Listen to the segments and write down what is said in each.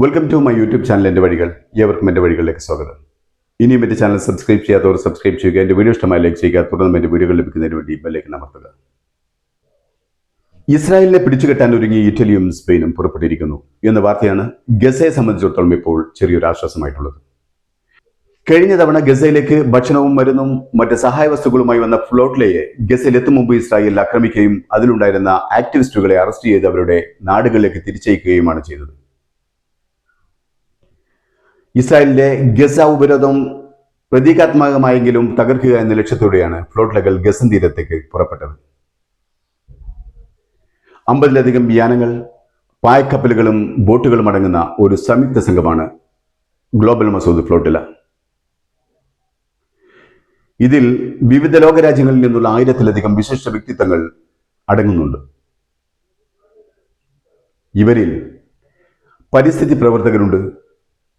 Welcome to my YouTube channel എന്റെ വഴികൾ. ഏവർക്കും എന്റെ വഴികളിലേക്ക് സ്വാഗതം. ഇനിയും എന്റെ ചാനൽ സബ്സ്ക്രൈബ് ചെയ്യാത്തവർ സബ്സ്ക്രൈബ് ചെയ്യുക. എന്റെ വീഡിയോ ഇഷ്ടമായി ലൈക്ക് ചെയ്യുക. തുടർന്നും എന്റെ വീഡിയോകൾ ലഭിക്കുന്നതിന് വേണ്ടി ബെല്ലേക്ക് അമർത്തുക. ഇസ്രായേലിനെ പിടിച്ചുകെട്ടാൻ ഒരുങ്ങി ഇറ്റലിയും സ്പെയിനും പുറപ്പെട്ടിരിക്കുന്നു എന്ന വാർത്തയാണ് ഗസയെ സംബന്ധിച്ചിടത്തോളം ഇപ്പോൾ ചെറിയൊരു ആശ്വാസമായിട്ടുള്ളത്. കഴിഞ്ഞ തവണ ഗസയിലേക്ക് ഭക്ഷണവും മരുന്നും മറ്റ് സഹായ വസ്തുക്കളുമായി വന്ന ഫ്ലോട്ടിലയെ ഗസയിൽ എത്തും മുമ്പ് ഇസ്രായേൽ ആക്രമിക്കുകയും അതിലുണ്ടായിരുന്ന ആക്ടിവിസ്റ്റുകളെ അറസ്റ്റ് ചെയ്ത് അവരുടെ നാടുകളിലേക്ക് തിരിച്ചയക്കുകയുമാണ് ചെയ്തത്. ഇസ്രായേലിന്റെ ഗസ ഉപരോധം പ്രതീകാത്മകമായെങ്കിലും തകർക്കുക എന്ന ലക്ഷ്യത്തോടെയാണ് ഫ്ലോട്ടിലകൾ ഗസൻ തീരത്തേക്ക് പുറപ്പെട്ടത്. അമ്പതിലധികം യാനങ്ങൾ പായക്കപ്പലുകളും ബോട്ടുകളും അടങ്ങുന്ന ഒരു സംയുക്ത സംഘമാണ് ഗ്ലോബൽ മസൂദ് ഫ്ലോട്ടില. ഇതിൽ വിവിധ ലോകരാജ്യങ്ങളിൽ നിന്നുള്ള ആയിരത്തിലധികം വിശിഷ്ട വ്യക്തിത്വങ്ങൾ അടങ്ങുന്നുണ്ട്. ഇവരിൽ പരിസ്ഥിതി പ്രവർത്തകരുണ്ട്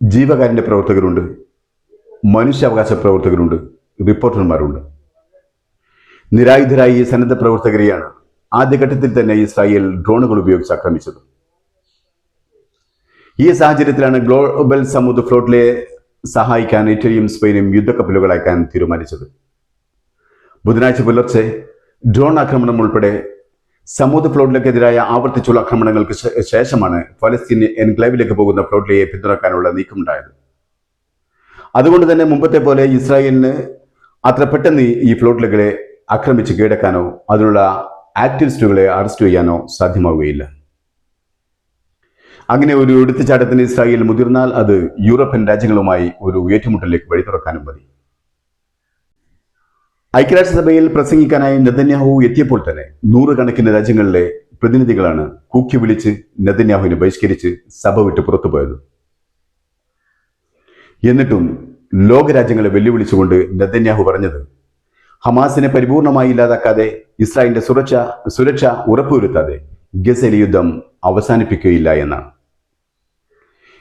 ജീവകാരുണ്യ പ്രവർത്തകരുണ്ട്. മനുഷ്യാവകാശ പ്രവർത്തകരുണ്ട്. റിപ്പോർട്ടർമാരുണ്ട്. നിരായുധരായ ഈ സന്നദ്ധ പ്രവർത്തകരെയാണ് ആദ്യഘട്ടത്തിൽ തന്നെ ഇസ്രായേൽ ഡ്രോണുകൾ ഉപയോഗിച്ച് ആക്രമിച്ചത്. ഈ സാഹചര്യത്തിലാണ് ഗ്ലോബൽ സമുദ്ര ഫ്ലോട്ടിലെ സഹായിക്കാൻ ഇറ്റലിയും സ്പെയിനും യുദ്ധക്കപ്പലുകൾ അയക്കാൻ തീരുമാനിച്ചത്. ബുധനാഴ്ച പുലർച്ചെ ഡ്രോൺ ആക്രമണം ഉൾപ്പെടെ സമുദ്ര ഫ്ലോട്ടിലേക്കെതിരായ ആവർത്തിച്ചുള്ള ആക്രമണങ്ങൾക്ക് ശേഷമാണ് ഫലസ്തീൻ എൻക്ലേവിലേക്ക് പോകുന്ന പ്ലോട്ടിലെ പിന്തുണക്കാനുള്ള നീക്കമുണ്ടായത്. അതുകൊണ്ട് തന്നെ മുമ്പത്തെ പോലെ ഇസ്രായേലിന് അത്ര പെട്ടെന്ന് ഈ ഫ്ലോട്ടിലുകളെ ആക്രമിച്ച് കീഴടക്കാനോ അതിനുള്ള ആക്ടിവിസ്റ്റുകളെ അറസ്റ്റ് ചെയ്യാനോ സാധ്യമാവുകയില്ല. അങ്ങനെ ഒരു എടുത്തുചാട്ടത്തിന് ഇസ്രായേൽ മുതിർന്നാൽ അത് യൂറോപ്യൻ രാജ്യങ്ങളുമായി ഒരു ഏറ്റുമുട്ടലിലേക്ക് വഴി തുറക്കാനും മതി. ഐക്യരാഷ്ട്രസഭയിൽ പ്രസംഗിക്കാനായി നെതന്യാഹു എത്തിയപ്പോൾ തന്നെ നൂറുകണക്കിന് രാജ്യങ്ങളിലെ പ്രതിനിധികളാണ് കൂക്കി വിളിച്ച് നെതന്യാഹുവിനെ ബഹിഷ്കരിച്ച് സഭ വിട്ട് പുറത്തുപോയത് എന്നിട്ടും ലോകരാജ്യങ്ങളെ വെല്ലുവിളിച്ചുകൊണ്ട് നെതന്യാഹു പറഞ്ഞത് ഹമാസിനെ പരിപൂർണമായി ഇല്ലാതാക്കാതെ ഇസ്രായേലിന്റെ സുരക്ഷ സുരക്ഷ ഉറപ്പുവരുത്താതെ ഗസലി യുദ്ധം അവസാനിപ്പിക്കുകയില്ല എന്നാണ്.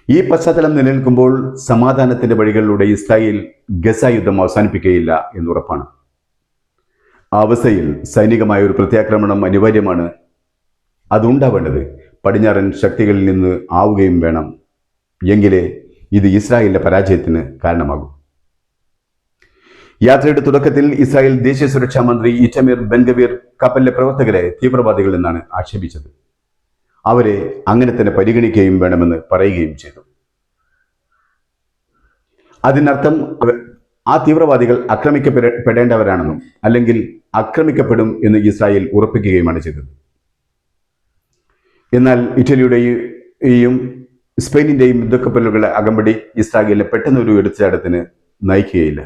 ഈ പശ്ചാത്തലം നിലനിൽക്കുമ്പോൾ സമാധാനത്തിന്റെ വഴികളിലൂടെ ഇസ്രായേൽ ഗസ യുദ്ധം അവസാനിപ്പിക്കുകയില്ല എന്നുറപ്പാണ് അവസ്ഥയിൽ സൈനികമായ ഒരു പ്രത്യാക്രമണം അനിവാര്യമാണ്. അതുണ്ടാവേണ്ടത് പടിഞ്ഞാറൻ ശക്തികളിൽ നിന്ന് ആവുകയും വേണം. എങ്കിലേ ഇത് ഇസ്രായേലിന്റെ പരാജയത്തിന് കാരണമാകും. യാത്രയുടെ തുടക്കത്തിൽ ഇസ്രായേൽ ദേശീയ സുരക്ഷാ മന്ത്രി ഇറ്റമീർ ബെൻഗവീർ കപ്പലിലെ പ്രവർത്തകരെ തീവ്രവാദികൾ എന്നാണ് ആക്ഷേപിച്ചത്. അവരെ അങ്ങനെ തന്നെ പരിഗണിക്കുകയും വേണമെന്ന് പറയുകയും ചെയ്തു. അതിനർത്ഥം ആ തീവ്രവാദികൾ ആക്രമിക്കപ്പെടേണ്ടവരാണെന്നും അല്ലെങ്കിൽ ആക്രമിക്കപ്പെടും എന്ന് ഇസ്രായേൽ ഉറപ്പിക്കുകയുമാണ് ചെയ്തത്. എന്നാൽ ഇറ്റലിയുടെയും സ്പെയിനിന്റെയും യുദ്ധക്കപ്പലുകളെ അകമ്പടി ഇസ്രായേലിനെ പെട്ടെന്നൊരു എടുത്തയാടത്തിന് നയിക്കുകയില്ല.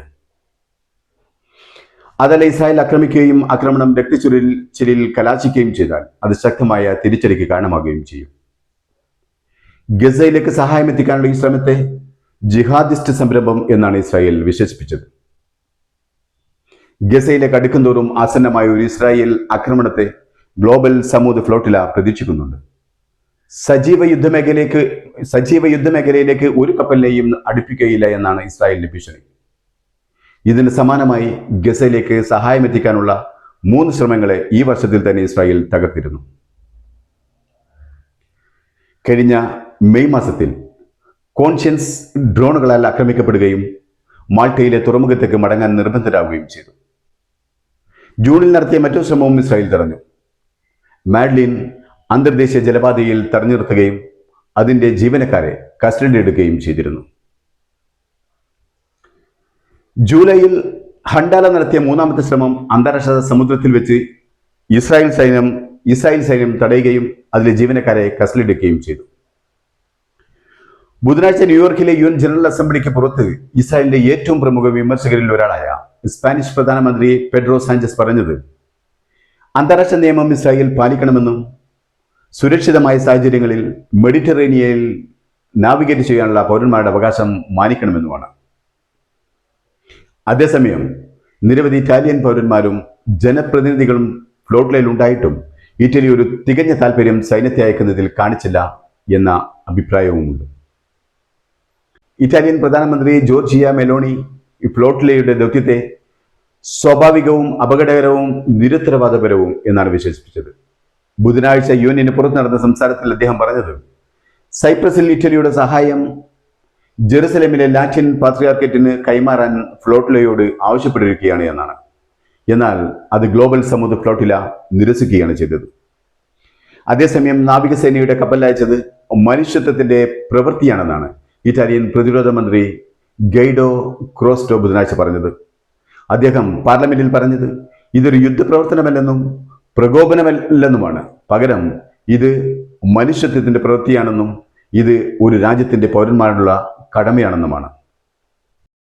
അതല്ല ഇസ്രായേൽ ആക്രമിക്കുകയും ആക്രമണം രക്തച്ചുരിൽ ചിരിൽ കലാശിക്കുകയും ചെയ്താൽ അത് ശക്തമായ തിരിച്ചടിക്ക് കാരണമാകുകയും ചെയ്യും. ഗസയിലേക്ക് സഹായം എത്തിക്കാനുള്ള ഈ ശ്രമത്തെ ജിഹാദിസ്റ്റ് സംരംഭം എന്നാണ് ഇസ്രായേൽ വിശേഷിപ്പിച്ചത്. ഗസയിലെ കടുക്കുന്തോറും ആസന്നമായ ഒരു ഇസ്രായേൽ ആക്രമണത്തെ ഗ്ലോബൽ സമൂഹ ഫ്ലോട്ടില പ്രതീക്ഷിക്കുന്നുണ്ട്. സജീവ യുദ്ധമേഖലയിലേക്ക് സജീവ യുദ്ധമേഖലയിലേക്ക് ഒരു കപ്പലിനെയും അടുപ്പിക്കുകയില്ല എന്നാണ് ഇസ്രായേലിന്റെ ഭീഷണി. ഇതിന് സമാനമായി ഗസയിലേക്ക് സഹായമെത്തിക്കാനുള്ള മൂന്ന് ശ്രമങ്ങളെ ഈ വർഷത്തിൽ തന്നെ ഇസ്രായേൽ തകർത്തിരുന്നു. കഴിഞ്ഞ മെയ് മാസത്തിൽ കോൺഷ്യൻസ് ഡ്രോണുകളാൽ ആക്രമിക്കപ്പെടുകയും മാൾട്ടയിലെ തുറമുഖത്തേക്ക് മടങ്ങാൻ നിർബന്ധരാകുകയും ചെയ്തു. ജൂണിൽ നടത്തിയ മറ്റു ശ്രമവും ഇസ്രായേൽ തടഞ്ഞു. മാഡ്ലിൻ അന്തർദേശീയ ജലപാതയിൽ തടഞ്ഞു അതിന്റെ ജീവനക്കാരെ കസ്റ്റഡി എടുക്കുകയും ചെയ്തിരുന്നു. ജൂലൈയിൽ ഹണ്ടാല നടത്തിയ മൂന്നാമത്തെ ശ്രമം അന്താരാഷ്ട്ര സമുദ്രത്തിൽ വെച്ച് ഇസ്രായേൽ സൈന്യം ഇസ്രായേൽ സൈന്യം തടയുകയും അതിലെ ജീവനക്കാരെ കസ്റ്റഡി എടുക്കുകയും ചെയ്തു. ബുധനാഴ്ച ന്യൂയോർക്കിലെ യു എൻ ജനറൽ അസംബ്ലിക്ക് പുറത്ത് ഇസ്രായേലിന്റെ ഏറ്റവും പ്രമുഖ വിമർശകരിൽ ഒരാളായ സ്പാനിഷ് പ്രധാനമന്ത്രി പെഡ്രോ സാഞ്ചസ് പറഞ്ഞത് അന്താരാഷ്ട്ര നിയമം ഇസ്രായേൽ പാലിക്കണമെന്നും സുരക്ഷിതമായ സാഹചര്യങ്ങളിൽ മെഡിറ്ററേനിയയിൽ നാവിഗേറ്റ് ചെയ്യാനുള്ള പൗരന്മാരുടെ അവകാശം മാനിക്കണമെന്നുമാണ്. അതേസമയം നിരവധി ഇറ്റാലിയൻ പൗരന്മാരും ജനപ്രതിനിധികളും ഫ്ലോട്ടിലയിൽ ഉണ്ടായിട്ടും ഇറ്റലി ഒരു തികഞ്ഞ താല്പര്യം സൈന്യത്തെ അയക്കുന്നതിൽ കാണിച്ചില്ല എന്ന അഭിപ്രായവുമുണ്ട്. ഇറ്റാലിയൻ പ്രധാനമന്ത്രി ജോർജിയ മെലോണി ഫ്ലോട്ടിലയുടെ ദൗത്യത്തെ സ്വാഭാവികവും അപകടകരവും നിരുത്തരവാദപരവും എന്നാണ് വിശേഷിപ്പിച്ചത്. ബുധനാഴ്ച യു എന്നിന് പുറത്ത് നടന്ന സംസാരത്തിൽ അദ്ദേഹം പറഞ്ഞത് സൈപ്രസിൽ ഇറ്റലിയുടെ സഹായം ജെറുസലേമിലെ ലാറ്റിൻ പാത്രിയാർക്കറ്റിന് കൈമാറാൻ ഫ്ലോട്ടിലയോട് ആവശ്യപ്പെട്ടിരിക്കുകയാണ് എന്നാണ്. എന്നാൽ അത് ഗ്ലോബൽ സമുദ്ര ഫ്ലോട്ടില നിരസിക്കുകയാണ് ചെയ്തത്. അതേസമയം നാവികസേനയുടെ കപ്പലയച്ചത് മനുഷ്യത്വത്തിന്റെ പ്രവൃത്തിയാണെന്നാണ്. ഇറ്റാലിയൻ പ്രതിരോധ മന്ത്രി ഗൈഡോ ക്രോസ്റ്റോ ബുധനാഴ്ച പറഞ്ഞത്. അദ്ദേഹം പാർലമെന്റിൽ പറഞ്ഞത് ഇതൊരു യുദ്ധപ്രവർത്തനമല്ലെന്നും പ്രകോപനമല്ലെന്നുമാണ്. പകരം ഇത് മനുഷ്യത്വത്തിന്റെ പ്രവൃത്തിയാണെന്നും ഇത് ഒരു രാജ്യത്തിന്റെ പൗരന്മാരുള്ള കടമയാണെന്നുമാണ്.